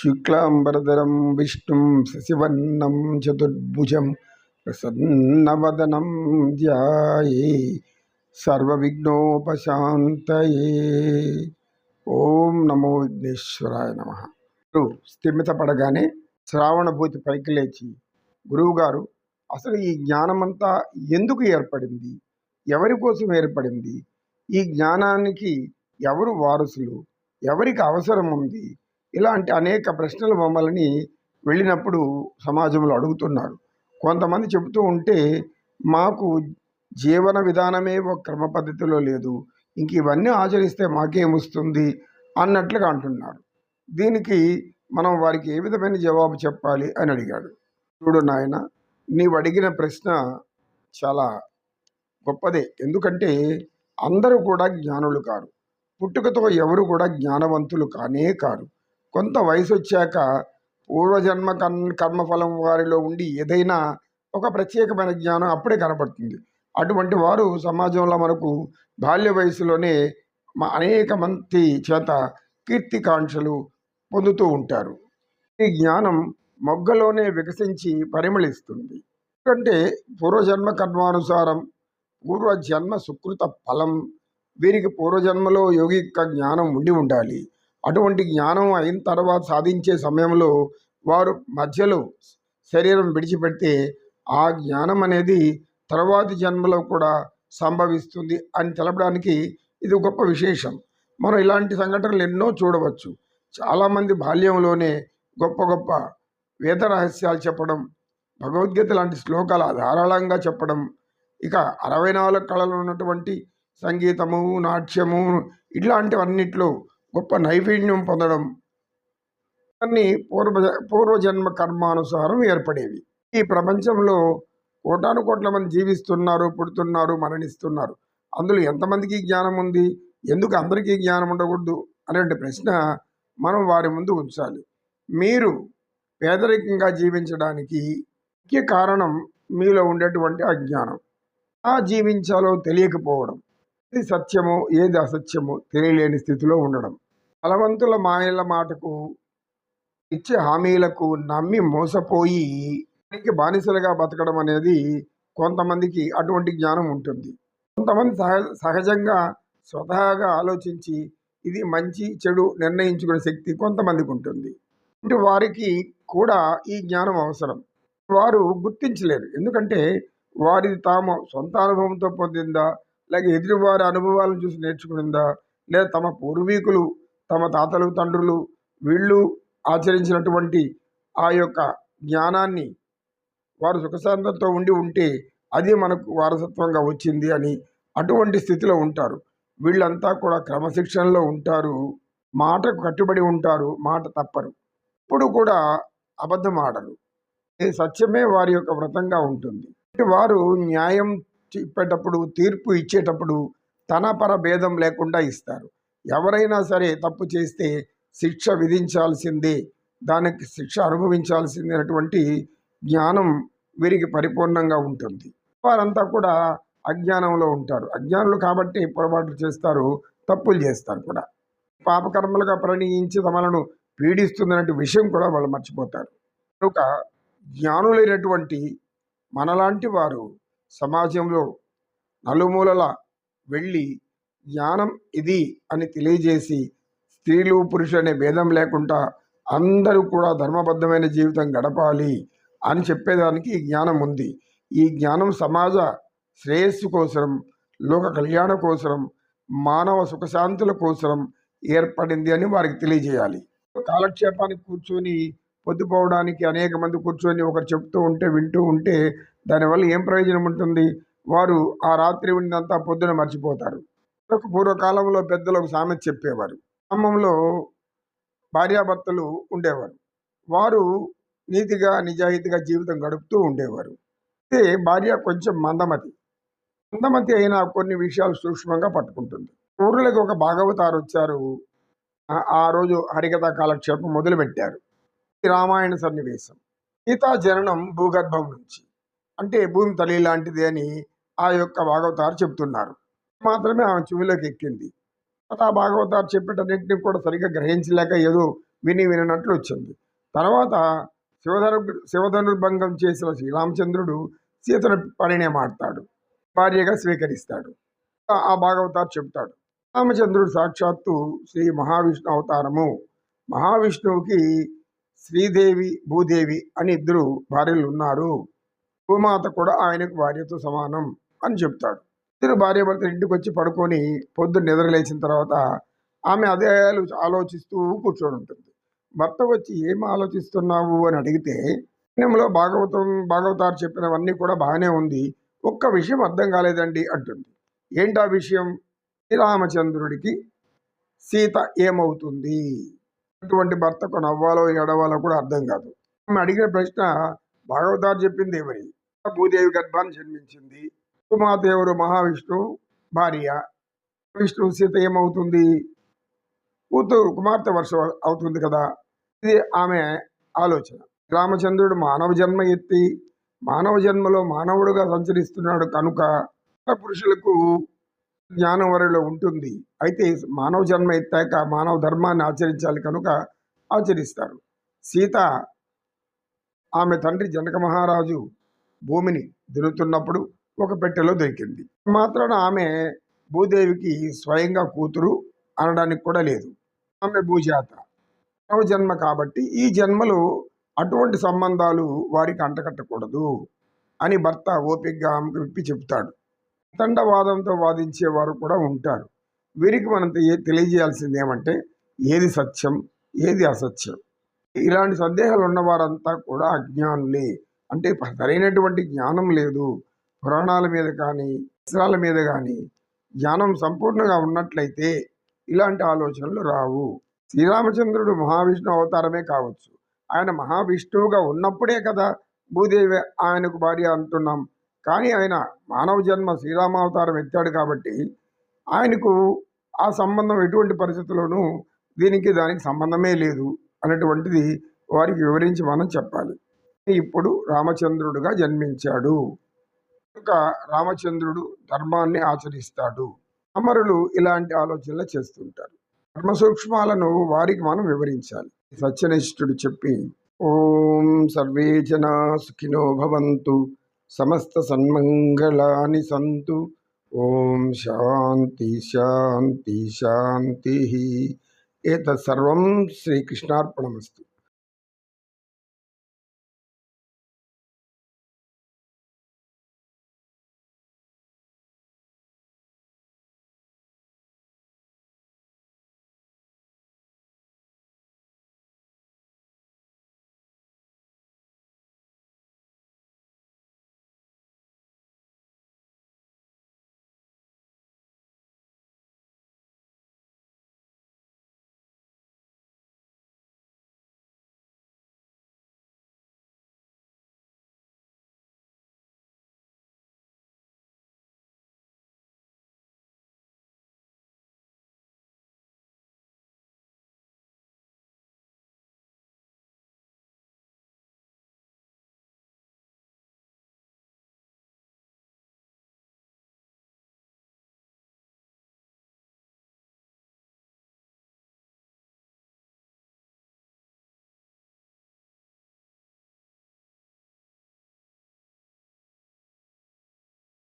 శుక్లాంబరధరం విష్ణుం శశివర్ణం చతుర్భుజం ప్రసన్నవదనం ధ్యాయే సర్వవిఘ్నోపశాంతయే ఓం నమో విఘ్నేశ్వరాయ నమ స్థిమితపడగానే శ్రావణభూతి పైకి లేచి గురువుగారు అసలు ఈ జ్ఞానమంతా ఎందుకు ఏర్పడింది? ఎవరి కోసం ఏర్పడింది? ఈ జ్ఞానానికి ఎవరు వారసులు? ఎవరికి అవసరం ఉంది? ఇలాంటి అనేక ప్రశ్నలు మమ్మల్ని వెళ్ళినప్పుడు సమాజంలో అడుగుతున్నారు. కొంతమంది చెబుతూ ఉంటే మాకు జీవన విధానమే ఒక క్రమ పద్ధతిలో లేదు. ఇంక ఇవన్నీ ఆచరిస్తే మాకేమొస్తుంది అన్నట్లుగా అంటున్నారు. దీనికి మనం వారికి ఏ విధమైన జవాబు చెప్పాలి అని అడిగాడు. చూడు నాయన నీవు అడిగిన ప్రశ్న చాలా గొప్పదే. ఎందుకంటే అందరూ కూడా జ్ఞానులు కారు. పుట్టుకతో ఎవరు కూడా జ్ఞానవంతులు కానే కారు. కొంత వయసు వచ్చాక పూర్వజన్మ కన్ కర్మఫలం వారిలో ఉండి ఏదైనా ఒక ప్రత్యేకమైన జ్ఞానం అప్పుడే కనపడుతుంది. అటువంటి వారు సమాజంలో మనకు బాల్య వయసులోనే మా అనేక మంది చేత కీర్తికాంక్షలు పొందుతూ ఉంటారు. ఈ జ్ఞానం మొగ్గలోనే వికసించి పరిమళిస్తుంది. ఎందుకంటే పూర్వజన్మ కర్మానుసారం పూర్వజన్మ సుకృత ఫలం వీరికి పూర్వజన్మలో యోగిక జ్ఞానం ఉండి ఉండాలి. అటువంటి జ్ఞానం అయిన తర్వాత సాధించే సమయంలో వారు మధ్యలో శరీరం విడిచిపెడితే ఆ జ్ఞానం అనేది తర్వాతి జన్మలో కూడా సంభవిస్తుంది అని తెలపడానికి ఇది గొప్ప విశేషం. మనం ఇలాంటి సంఘటనలు ఎన్నో చూడవచ్చు. చాలామంది బాల్యంలోనే గొప్ప గొప్ప వేద రహస్యాలు చెప్పడం భగవద్గీత లాంటి శ్లోకాలు ధారాళంగా చెప్పడం ఇక అరవై నాలుగు కళలు ఉన్నటువంటి సంగీతము నాట్యము ఇట్లాంటివన్నిట్లో గొప్ప నైపుణ్యం పొందడం అన్ని పూర్వ పూర్వజన్మ కర్మానుసారం ఏర్పడేవి. ఈ ప్రపంచంలో కోటాను కోట్ల మంది జీవిస్తున్నారు పుడుతున్నారు మరణిస్తున్నారు. అందులో ఎంతమందికి జ్ఞానం ఉంది? ఎందుకు అందరికీ జ్ఞానం ఉండకూడదు? అనే ప్రశ్న మనం వారి ముందు ఉంచాలి. మీరు పేదరికంగా జీవించడానికి ముఖ్య కారణం మీలో ఉండేటువంటి అజ్ఞానం. ఆ జీవించాలో తెలియకపోవడం. ఏది సత్యమో ఏది అసత్యమో తెలియలేని స్థితిలో ఉండడం. బలవంతుల మాయల మాటకు ఇచ్చే హామీలకు నమ్మి మోసపోయి దానికి బానిసలుగా బతకడం అనేది కొంతమందికి అటువంటి జ్ఞానం ఉంటుంది. కొంతమంది సహజంగా స్వతహాగా ఆలోచించి ఇది మంచి చెడు నిర్ణయించుకునే శక్తి కొంతమందికి ఉంటుంది. ఇటు వారికి కూడా ఈ జ్ఞానం అవసరం. వారు గుర్తించలేరు. ఎందుకంటే వారిది తాము సొంత అనుభవంతో పొందిందా లేక ఎదుటివారి అనుభవాలను చూసి నేర్చుకునిందా లేదా తమ పూర్వీకులు తమ తాతలు తండ్రులు వీళ్ళు ఆచరించినటువంటి ఆ యొక్క జ్ఞానాన్ని వారు సుఖశాంతంతో ఉండి ఉంటే అది మనకు వారసత్వంగా వచ్చింది అని అటువంటి స్థితిలో ఉంటారు. వీళ్ళంతా కూడా క్రమశిక్షణలో ఉంటారు. మాటకు కట్టుబడి ఉంటారు. మాట తప్పరు. ఇప్పుడు కూడా అబద్ధం ఆడరు. ఈ సత్యమే వారి యొక్క వ్రతంగా ఉంటుంది. వారు న్యాయం చెప్పేటప్పుడు తీర్పు ఇచ్చేటప్పుడు తన పర భేదం లేకుండా ఇస్తారు. ఎవరైనా సరే తప్పు చేస్తే శిక్ష విధించాల్సిందే దానికి శిక్ష అనుభవించాల్సిందేనటువంటి జ్ఞానం వీరికి పరిపూర్ణంగా ఉంటుంది. వారంతా కూడా అజ్ఞానంలో ఉంటారు. అజ్ఞానులు కాబట్టి పొరపాట్లు చేస్తారు తప్పులు చేస్తారు కూడా. పాపకర్మలుగా ప్రణయించి తమలను పీడిస్తుందనే విషయం కూడా వాళ్ళు మర్చిపోతారు. కనుక జ్ఞానులైనటువంటి మనలాంటి వారు సమాజంలో నలుమూలల వెళ్ళి జ్ఞానం ఇది అని తెలియజేసి స్త్రీలు పురుషులు అనే భేదం లేకుండా అందరూ కూడా ధర్మబద్ధమైన జీవితం గడపాలి అని చెప్పేదానికి ఈ జ్ఞానం ఉంది. ఈ జ్ఞానం సమాజ శ్రేయస్సు కోసం లోక కళ్యాణం కోసం మానవ సుఖశాంతుల కోసం ఏర్పడింది అని వారికి తెలియజేయాలి. కాలక్షేపానికి కూర్చొని పొద్దుపోవడానికి అనేక మంది కూర్చొని ఒకరు చెప్తూ ఉంటే వింటూ ఉంటే దానివల్ల ఏం ప్రయోజనం ఉంటుంది? వారు ఆ రాత్రి ఉండినంతా పొద్దున మర్చిపోతారు. పూర్వకాలంలో పెద్దలకు సామెత చెప్పేవారు. గ్రామంలో భార్యాభర్తలు ఉండేవారు. వారు నీతిగా నిజాయితీగా జీవితం గడుపుతూ ఉండేవారు. అయితే భార్య కొంచెం మందమతి. మందమతి అయినా కొన్ని విషయాలు సూక్ష్మంగా పట్టుకుంటుంది. ఊర్లోకి ఒక భాగవతారు వచ్చారు. ఆ రోజు హరికథ కాలక్షేపం మొదలుపెట్టారు. రామాయణ సన్నివేశం. సీతా జననం భూగర్భం నుంచి. అంటే భూమి తల్లి లాంటిది అని ఆ యొక్క భాగవతారు చెప్తున్నారు మాత్రమే ఆమె చెవిలోకి ఎక్కింది. ఆ భాగవతారు చెప్పేటన్నింటినీ కూడా సరిగ్గా గ్రహించలేక ఏదో విని వినట్లు వచ్చింది. తర్వాత శివధను శివధనుర్భంగం చేసిన శ్రీరామచంద్రుడు సీతను పరిణయమాడతాడు భార్యగా స్వీకరిస్తాడు. ఆ- ఆ భాగవతారు చెప్తాడు రామచంద్రుడు సాక్షాత్తు శ్రీ మహావిష్ణు అవతారము. మహావిష్ణువుకి శ్రీదేవి భూదేవి అని ఇద్దరు భార్యలు ఉన్నారు. భూమాత కూడా ఆయనకు భార్యతో సమానం అని చెప్తాడు ఇద్దరు భార్య భర్త ఇంటికి వచ్చి పడుకొని పొద్దున్న నిద్రలేచిన తర్వాత ఆమె అదే ఆలోచిస్తూ కూర్చొని ఉంటుంది. భర్త వచ్చి ఏం ఆలోచిస్తున్నావు? అని అడిగితే పుణ్యంలో భాగవతం భాగవతారు చెప్పినవన్నీ కూడా బాగానే ఉంది. ఒక్క విషయం అర్థం కాలేదండి అంటుంది. ఏంటా విషయం? శ్రీరామచంద్రుడికి సీత ఏమవుతుంది? అటువంటి భర్తకు నవ్వాలో ఎడవాలో కూడా అర్థం కాదు. ఆమె అడిగిన ప్రశ్న భాగవతారు చెప్పింది ఎవరి? భూదేవి గర్భాన్ని జన్మించింది. భూమాత ఎవరు మహావిష్ణువు భార్య. విష్ణు సీత ఏమవుతుంది? కూతురు కుమార్తె వర్ష అవుతుంది కదా? ఇది ఆమె ఆలోచన. రామచంద్రుడు మానవ జన్మ ఎత్తి మానవ జన్మలో మానవుడుగా సంచరిస్తున్నాడు కనుక పురుషులకు జ్ఞానం వరలో ఉంటుంది. అయితే మానవ జన్మ ఎత్తాక మానవ ధర్మాన్ని ఆచరించాలి కనుక ఆచరిస్తారు. సీత ఆమె తండ్రి జనక మహారాజు భూమిని దున్నుతున్నప్పుడు ఒక పెట్టెలో దొరికింది. మాత్రాన ఆమె భూదేవికి స్వయంగా కూతురు అనడానికి కూడా లేదు. ఆమె భూజాత. మానవ జన్మ కాబట్టి ఈ జన్మలో అటువంటి సంబంధాలు వారికి అంటకట్టకూడదు అని భర్త ఓపికగా ఆమెకు విప్పి చెప్తాడు తండవాదంతో వాదించేవారు కూడా ఉంటారు. వీరికి మనం ఏ తెలియజేయాల్సింది ఏమంటే ఏది సత్యం ఏది అసత్యం. ఇలాంటి సందేహాలు ఉన్నవారంతా కూడా అజ్ఞానులే. అంటే సరైనటువంటి జ్ఞానం లేదు. పురాణాల మీద కానీ శాస్త్రాల మీద కానీ జ్ఞానం సంపూర్ణంగా ఉన్నట్లయితే ఇలాంటి ఆలోచనలు రావు. శ్రీరామచంద్రుడు మహావిష్ణు అవతారమే కావచ్చు. ఆయన మహావిష్ణువుగా ఉన్నప్పుడే కదా భూదేవి ఆయనకు భార్య అంటున్నాం. కానీ ఆయన మానవ జన్మ శ్రీరామావతారం ఎత్తాడు కాబట్టి ఆయనకు ఆ సంబంధం ఎటువంటి పరిస్థితుల్లోనూ దీనికి దానికి సంబంధమే లేదు అనేటువంటిది వారికి వివరించి మనం చెప్పాలి. ఇప్పుడు రామచంద్రుడుగా జన్మించాడు. కనుక రామచంద్రుడు ధర్మాన్ని ఆచరిస్తాడు. అమరులు ఇలాంటి ఆలోచనలు చేస్తుంటారు. ధర్మ సూక్ష్మాలను వారికి మనం వివరించాలి. సత్యనిష్ఠుడు చెప్పి ఓం సర్వే జనా సుఖినో భవంతు సమస్త సన్మంగళాని సంతు. ఓం శాంతి శాంతి శాంతి. ఏతత్ సర్వం శ్రీకృష్ణార్పణమస్తు.